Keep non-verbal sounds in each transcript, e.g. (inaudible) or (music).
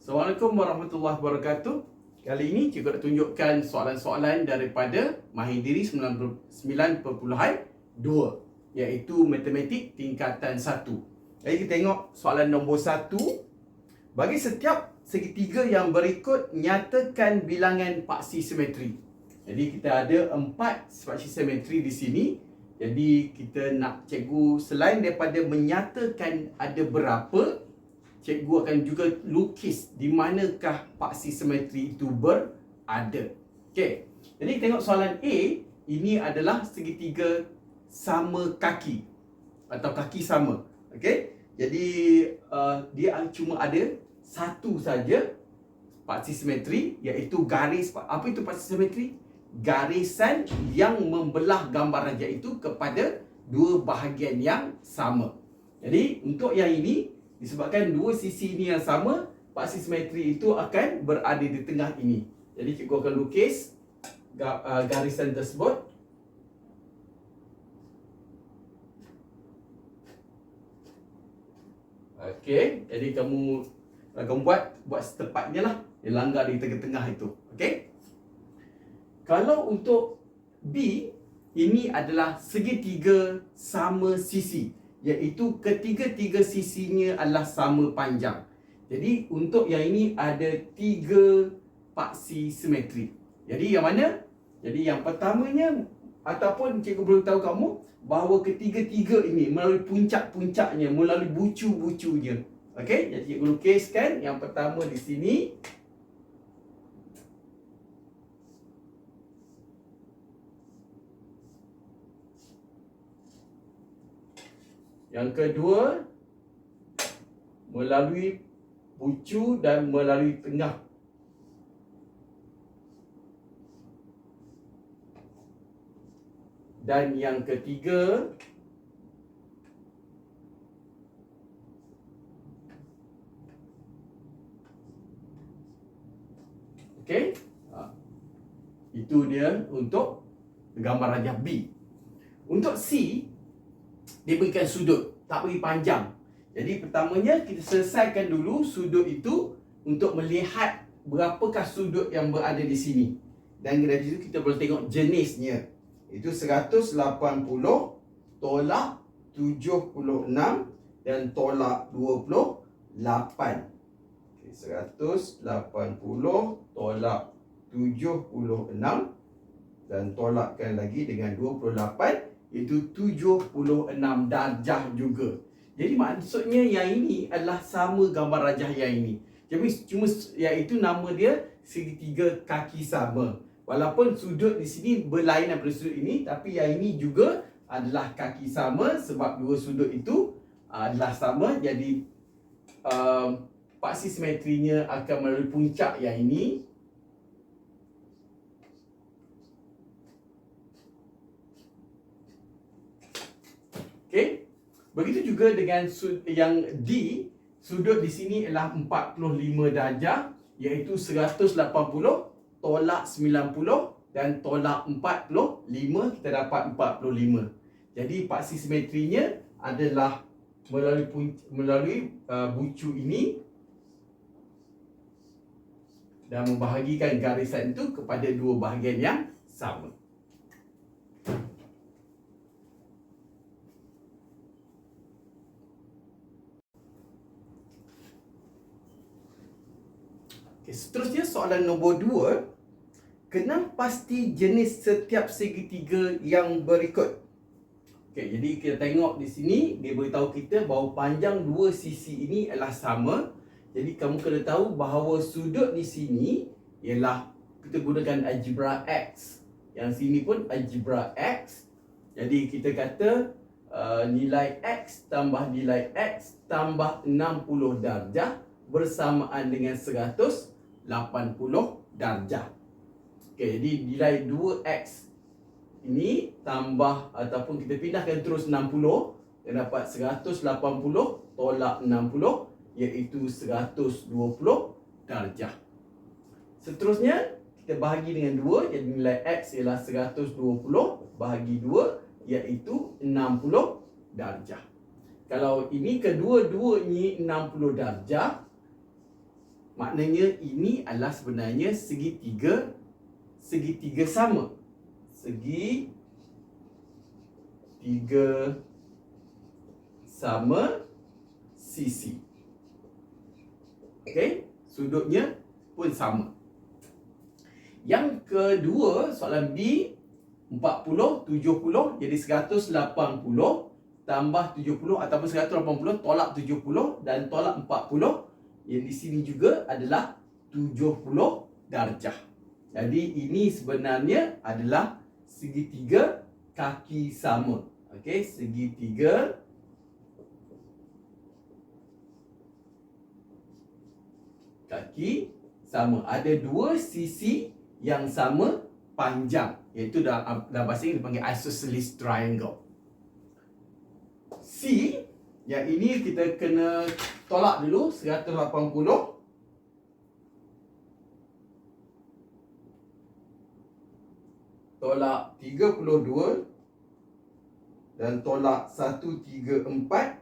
Assalamualaikum warahmatullahi wabarakatuh. Kali ini cikgu nak tunjukkan soalan-soalan daripada Mahidiri 9.2 iaitu matematik tingkatan 1. Jadi kita tengok soalan nombor 1. Bagi setiap segitiga yang berikut nyatakan bilangan paksi simetri. Jadi kita ada empat paksi simetri di sini. Jadi kita nak cikgu selain daripada menyatakan ada berapa cikgu akan juga lukis di manakah paksi simetri itu berada. Okey. Jadi tengok soalan A, ini adalah segitiga sama kaki atau kaki sama. Okey. Jadi uh, dia cuma ada satu saja paksi simetri iaitu garis apa itu paksi simetri? Garisan yang membelah gambar raja itu kepada dua bahagian yang sama. Jadi untuk yang ini Disebabkan dua sisi ini yang sama, paksi simetri itu akan berada di tengah ini. Jadi cikgu akan lukis uh, garisan tersebut. Okey, jadi kamu akan buat buat setepatnya lah. Dia langgar di tengah-tengah itu. Okey. Kalau untuk B, ini adalah segitiga sama sisi iaitu ketiga-tiga sisinya adalah sama panjang. Jadi untuk yang ini ada tiga paksi simetri. Jadi yang mana? Jadi yang pertamanya ataupun cikgu perlu tahu kamu bahawa ketiga-tiga ini melalui puncak-puncaknya, melalui bucu-bucunya. Okey, jadi cikgu lukiskan yang pertama di sini. Yang kedua melalui pucu dan melalui tengah. Dan yang ketiga Okey. Ha. Itu dia untuk gambar rajah B. Untuk C dia berikan sudut, tak beri panjang. Jadi pertamanya kita selesaikan dulu sudut itu untuk melihat berapakah sudut yang berada di sini. Dan dari situ kita boleh tengok jenisnya. Itu 180 tolak 76 dan tolak 28. Okay, 180 tolak 76 dan tolakkan lagi dengan 28 itu 76 darjah juga. Jadi maksudnya yang ini adalah sama gambar rajah yang ini. Jadi cuma iaitu nama dia segitiga kaki sama. Walaupun sudut di sini berlainan daripada sudut ini tapi yang ini juga adalah kaki sama sebab dua sudut itu adalah sama jadi uh, paksi simetrinya akan melalui puncak yang ini Okey. Begitu juga dengan yang D, sudut di sini ialah 45 darjah iaitu 180 tolak 90 dan tolak 45 kita dapat 45. Jadi paksi simetrinya adalah melalui melalui uh, bucu ini dan membahagikan garisan itu kepada dua bahagian yang sama. Okay, seterusnya soalan nombor dua. Kenal pasti jenis setiap segitiga yang berikut. Okay, jadi kita tengok di sini, dia beritahu kita bahawa panjang dua sisi ini adalah sama. Jadi kamu kena tahu bahawa sudut di sini ialah kita gunakan algebra X. Yang sini pun algebra X. Jadi kita kata uh, nilai X tambah nilai X tambah 60 darjah bersamaan dengan 100 80 darjah. Okey, jadi nilai 2x ini tambah ataupun kita pindahkan terus 60 dan dapat 180 tolak 60 iaitu 120 darjah. Seterusnya kita bahagi dengan 2 jadi nilai x ialah 120 bahagi 2 iaitu 60 darjah. Kalau ini kedua-dua ini 60 darjah Maknanya ini adalah sebenarnya segitiga segitiga sama. Segi tiga sama sisi. Okey, sudutnya pun sama. Yang kedua, soalan B 40 70 jadi 180 tambah 70 ataupun 180 tolak 70 dan tolak 40 yang di sini juga adalah 70 darjah. Jadi ini sebenarnya adalah segitiga kaki sama. Okey, segitiga kaki sama. Ada dua sisi yang sama panjang iaitu dalam, dalam bahasa Inggeris dipanggil isosceles triangle. C yang ini kita kena tolak dulu 180 tolak 32 dan tolak 134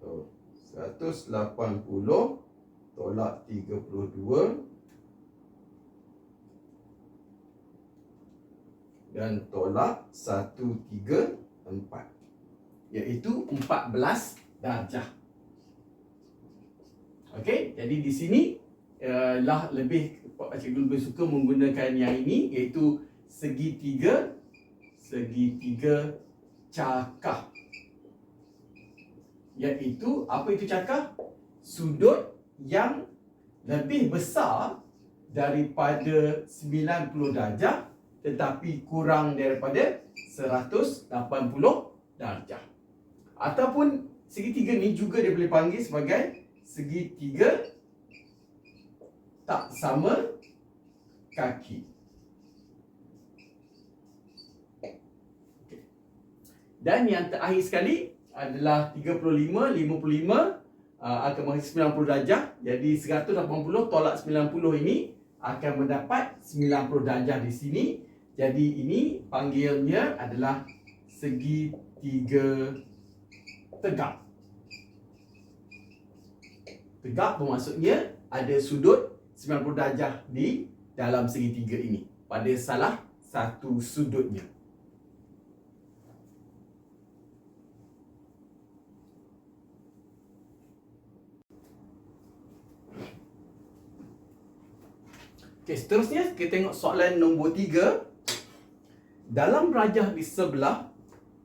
so, 180 tolak 32 dan tolak 134 iaitu 14 darjah. Okey, jadi di sini uh, lah lebih cikgu lebih suka menggunakan yang ini iaitu segitiga segitiga cakah. Iaitu apa itu cakah? Sudut yang lebih besar daripada 90 darjah tetapi kurang daripada 180 darjah. Ataupun segitiga ni juga dia boleh panggil sebagai segitiga tak sama kaki. Dan yang terakhir sekali adalah 35, 55 uh, akan menghasilkan 90 darjah. Jadi 180 tolak 90 ini akan mendapat 90 darjah di sini. Jadi ini panggilnya adalah segi tiga tegak. Tegak bermaksudnya ada sudut 90 darjah di dalam segitiga ini pada salah satu sudutnya. Okey, seterusnya kita tengok soalan nombor tiga. Dalam rajah di sebelah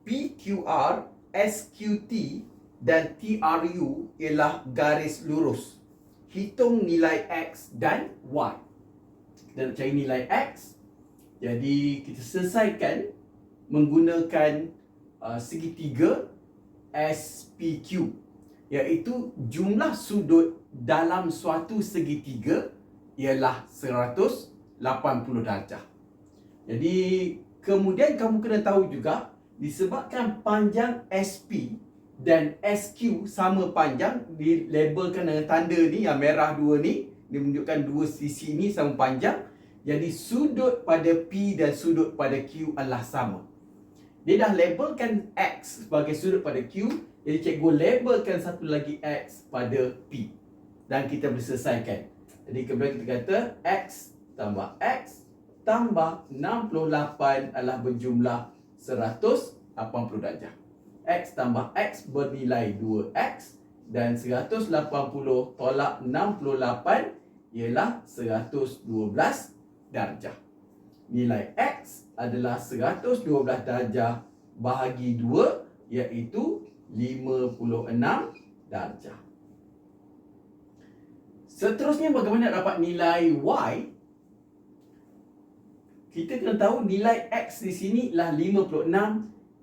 PQR, SQT dan TRU ialah garis lurus. Hitung nilai X dan Y. Kita nak cari nilai X. Jadi kita selesaikan menggunakan uh, segitiga SPQ iaitu jumlah sudut dalam suatu segitiga ialah 180 darjah. Jadi kemudian kamu kena tahu juga disebabkan panjang SP dan SQ sama panjang dilabelkan dengan tanda ni yang merah dua ni dia menunjukkan dua sisi ni sama panjang. Jadi sudut pada P dan sudut pada Q adalah sama. Dia dah labelkan X sebagai sudut pada Q jadi cikgu labelkan satu lagi X pada P. Dan kita boleh selesaikan. Jadi kemudian kita kata X tambah X tambah 68 adalah berjumlah 180 darjah. X tambah X bernilai 2X dan 180 tolak 68 ialah 112 darjah. Nilai X adalah 112 darjah bahagi 2 iaitu 56 darjah. Seterusnya bagaimana dapat nilai Y? Kita kena tahu nilai X di sini lah 56.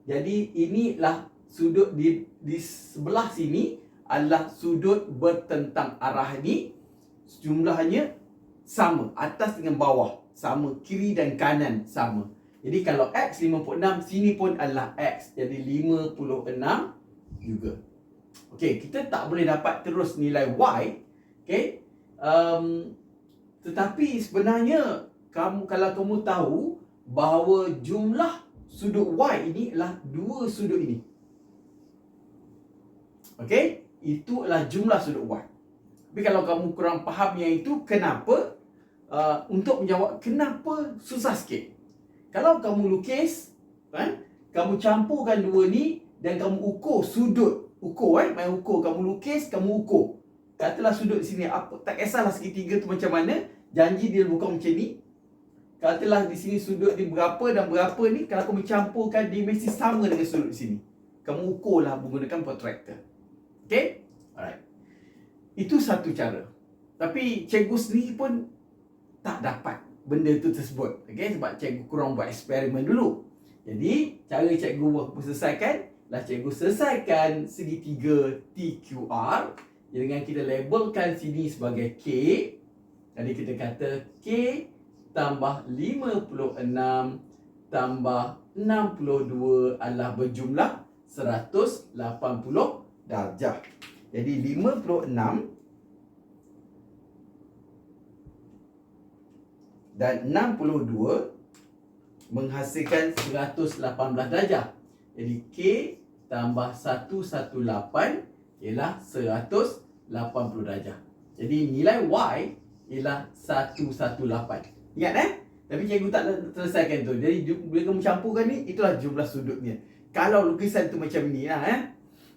Jadi inilah sudut di, di sebelah sini adalah sudut bertentang arah ni. Jumlahnya sama. Atas dengan bawah. Sama. Kiri dan kanan sama. Jadi kalau X 56, sini pun adalah X. Jadi 56 juga. Okey, kita tak boleh dapat terus nilai Y. Okey, um, tetapi sebenarnya kamu kalau kamu tahu bahawa jumlah sudut Y ini adalah dua sudut ini. Okey? Itu adalah jumlah sudut Y. Tapi kalau kamu kurang faham yang itu, kenapa? Uh, untuk menjawab kenapa susah sikit. Kalau kamu lukis, kan? Kamu campurkan dua ni dan kamu ukur sudut. Ukur eh, main ukur. Kamu lukis, kamu ukur. Katalah sudut sini apa tak kisahlah segitiga tu macam mana, janji dia bukan macam ni. Katalah di sini sudut ni berapa dan berapa ni kalau kamu campurkan dia mesti sama dengan sudut di sini. Kamu ukurlah menggunakan protractor. Okay? Alright. Itu satu cara. Tapi cikgu sendiri pun tak dapat benda tu tersebut. Okay? Sebab cikgu kurang buat eksperimen dulu. Jadi, cara cikgu selesaikan lah cikgu selesaikan segitiga TQR dengan kita labelkan sini sebagai K. Jadi kita kata K tambah 56 tambah 62 adalah berjumlah 180 darjah. Jadi 56 dan 62 menghasilkan 118 darjah. Jadi K tambah 118 ialah 180 darjah. Jadi nilai Y ialah 118. Ingat eh? Tapi cikgu tak selesaikan tu. Jadi bila kamu campurkan ni, itulah jumlah sudutnya. Kalau lukisan tu macam ni lah eh.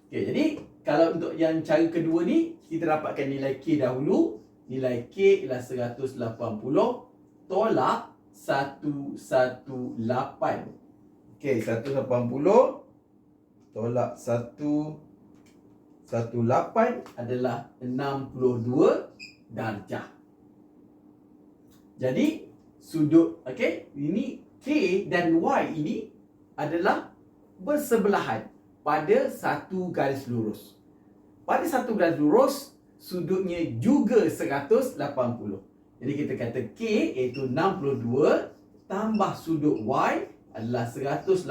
Okay, jadi kalau untuk yang cara kedua ni kita dapatkan nilai K dahulu nilai K ialah 180 tolak 118 Okey 180 tolak 118 adalah 62 darjah jadi sudut okey ini K dan Y ini adalah bersebelahan pada satu garis lurus pada satu garis lurus sudutnya juga 180. Jadi kita kata K iaitu 62 tambah sudut Y adalah 180.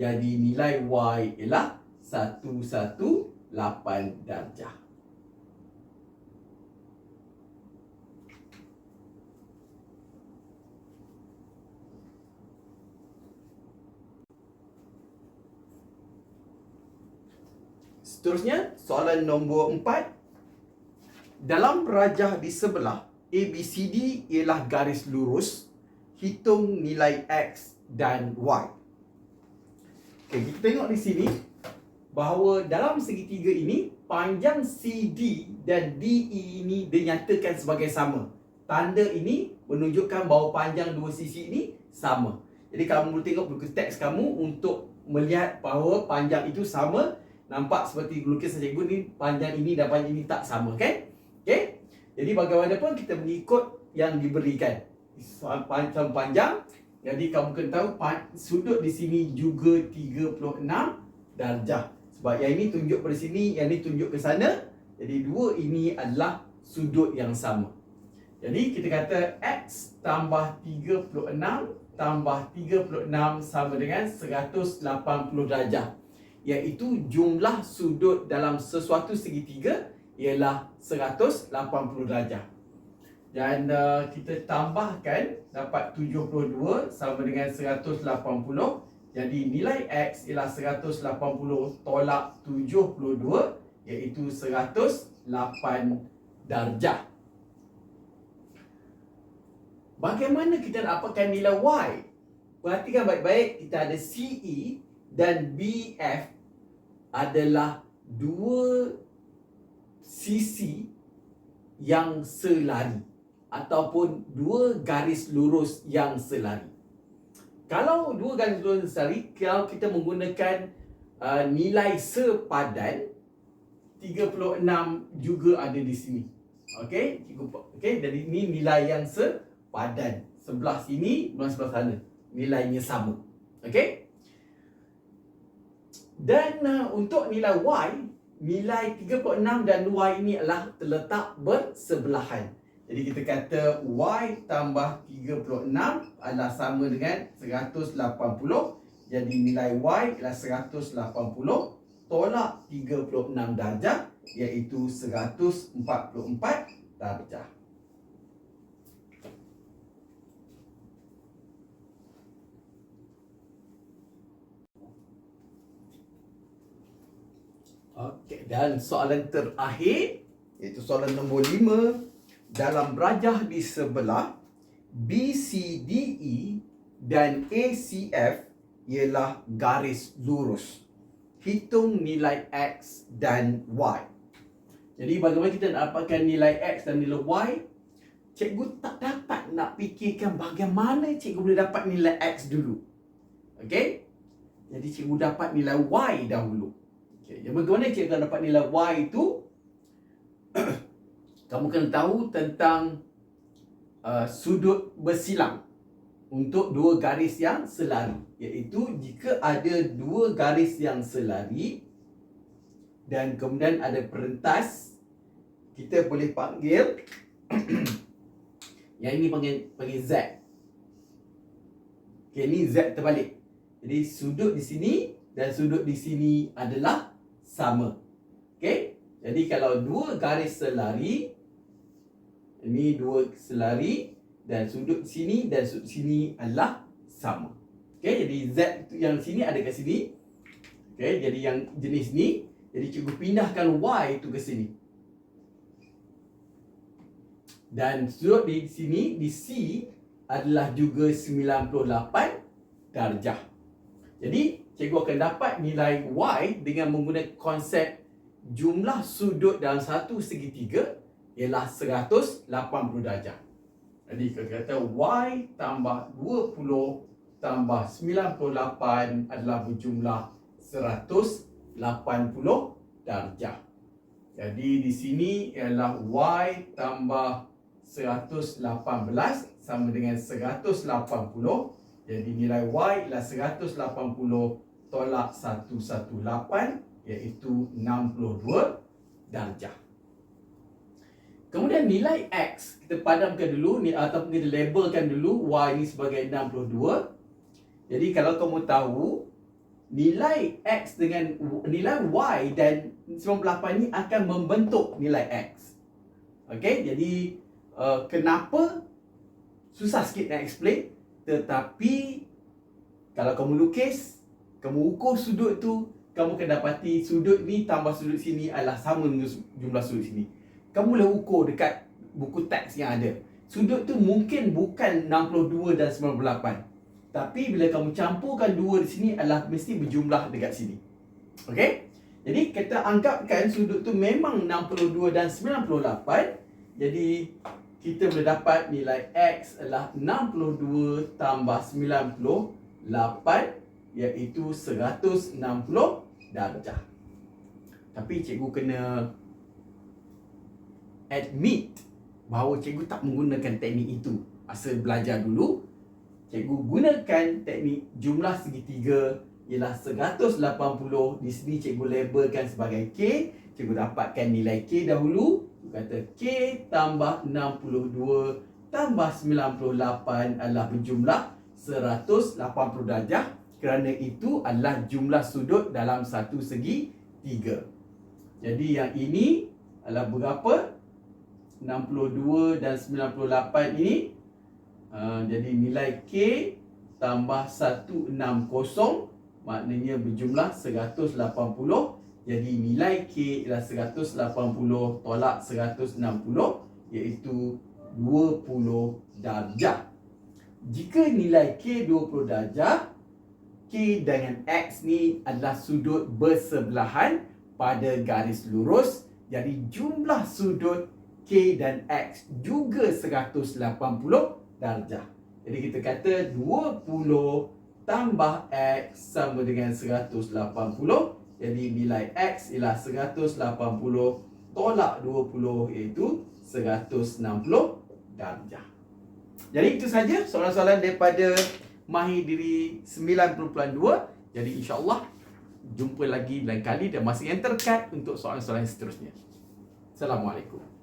Jadi nilai Y ialah 118 darjah. Seterusnya, soalan nombor empat. Dalam rajah di sebelah, ABCD ialah garis lurus. Hitung nilai X dan Y. Okay, kita tengok di sini bahawa dalam segitiga ini, panjang CD dan DE ini dinyatakan sebagai sama. Tanda ini menunjukkan bahawa panjang dua sisi ini sama. Jadi kamu tengok buku teks kamu untuk melihat bahawa panjang itu sama Nampak seperti lukisan cikgu ni Panjang ini dan panjang ini tak sama kan? Okay? Jadi bagaimanapun kita mengikut yang diberikan. Soal panjang panjang Jadi kamu kena tahu Sudut di sini juga 36 darjah. Sebab yang ini tunjuk pada sini Yang ini tunjuk ke sana. Jadi dua ini adalah sudut yang sama. Jadi kita kata X tambah 36 Tambah 36 sama dengan 180 darjah iaitu jumlah sudut dalam sesuatu segitiga ialah 180 darjah. Dan uh, kita tambahkan dapat 72 sama dengan 180. Jadi nilai X ialah 180 tolak 72 iaitu 108 darjah. Bagaimana kita dapatkan nilai Y? Perhatikan baik-baik kita ada CE dan BF adalah dua sisi yang selari ataupun dua garis lurus yang selari. Kalau dua garis lurus selari, kalau kita menggunakan uh, nilai sepadan 36 juga ada di sini. Okey, okey, jadi ini nilai yang sepadan. Sebelah sini, sebelah sana. Nilainya sama. Okey? Dan uh, untuk nilai Y, nilai 36 dan Y ini adalah terletak bersebelahan. Jadi kita kata Y tambah 36 adalah sama dengan 180. Jadi nilai Y adalah 180 tolak 36 darjah iaitu 144 darjah. Okey, dan soalan terakhir iaitu soalan nombor 5 dalam rajah di sebelah BCDE dan ACF ialah garis lurus. Hitung nilai X dan Y. Jadi bagaimana kita nak dapatkan nilai X dan nilai Y? Cikgu tak dapat nak fikirkan bagaimana cikgu boleh dapat nilai X dulu. Okey? Jadi cikgu dapat nilai Y dahulu. Okey, jadi bagaimana cikgu akan dapat nilai Y itu? (coughs) Kamu kena tahu tentang uh, sudut bersilang untuk dua garis yang selari iaitu jika ada dua garis yang selari dan kemudian ada perentas kita boleh panggil (coughs) yang ini panggil panggil Z. Okey ini Z terbalik. Jadi sudut di sini dan sudut di sini adalah sama. Okey? Jadi kalau dua garis selari ini dua selari dan sudut sini dan sudut sini adalah sama. Okey, jadi Z yang sini ada kat sini. Okey, jadi yang jenis ni, jadi cikgu pindahkan Y tu ke sini. Dan sudut di sini di C adalah juga 98 darjah. Jadi cikgu akan dapat nilai Y dengan menggunakan konsep jumlah sudut dalam satu segitiga ialah 180 darjah. Jadi kita kata Y tambah 20 tambah 98 adalah berjumlah 180 darjah. Jadi di sini ialah Y tambah 118 sama dengan 180. Jadi nilai Y ialah 180 tolak 118 iaitu 62 darjah. Kemudian nilai X kita padamkan dulu ni ataupun kita labelkan dulu Y ni sebagai 62. Jadi kalau kamu tahu nilai X dengan nilai Y dan 98 ni akan membentuk nilai X. Okey, jadi uh, kenapa susah sikit nak explain tetapi kalau kamu lukis, kamu ukur sudut tu, kamu akan dapati sudut ni tambah sudut sini adalah sama dengan jumlah sudut sini kamu boleh ukur dekat buku teks yang ada. Sudut tu mungkin bukan 62 dan 98. Tapi bila kamu campurkan dua di sini adalah mesti berjumlah dekat sini. Okey? Jadi kita anggapkan sudut tu memang 62 dan 98. Jadi kita boleh dapat nilai X adalah 62 tambah 98 iaitu 160 darjah. Tapi cikgu kena admit bahawa cikgu tak menggunakan teknik itu. Asal belajar dulu, cikgu gunakan teknik jumlah segitiga ialah 180. Di sini cikgu labelkan sebagai K. Cikgu dapatkan nilai K dahulu. Cikgu kata K tambah 62 tambah 98 adalah berjumlah 180 darjah kerana itu adalah jumlah sudut dalam satu segi tiga. Jadi yang ini adalah berapa? 62 dan 98 ini uh, jadi nilai K tambah 160 maknanya berjumlah 180 jadi nilai K ialah 180 tolak 160 iaitu 20 darjah jika nilai K 20 darjah K dengan X ni adalah sudut bersebelahan pada garis lurus jadi jumlah sudut K dan X juga 180 darjah. Jadi kita kata 20 tambah X sama dengan 180. Jadi nilai X ialah 180 tolak 20 iaitu 160 darjah. Jadi itu saja soalan-soalan daripada Mahir Diri 9.2. Jadi insyaAllah jumpa lagi lain kali dan masih yang terdekat untuk soalan-soalan seterusnya. Assalamualaikum.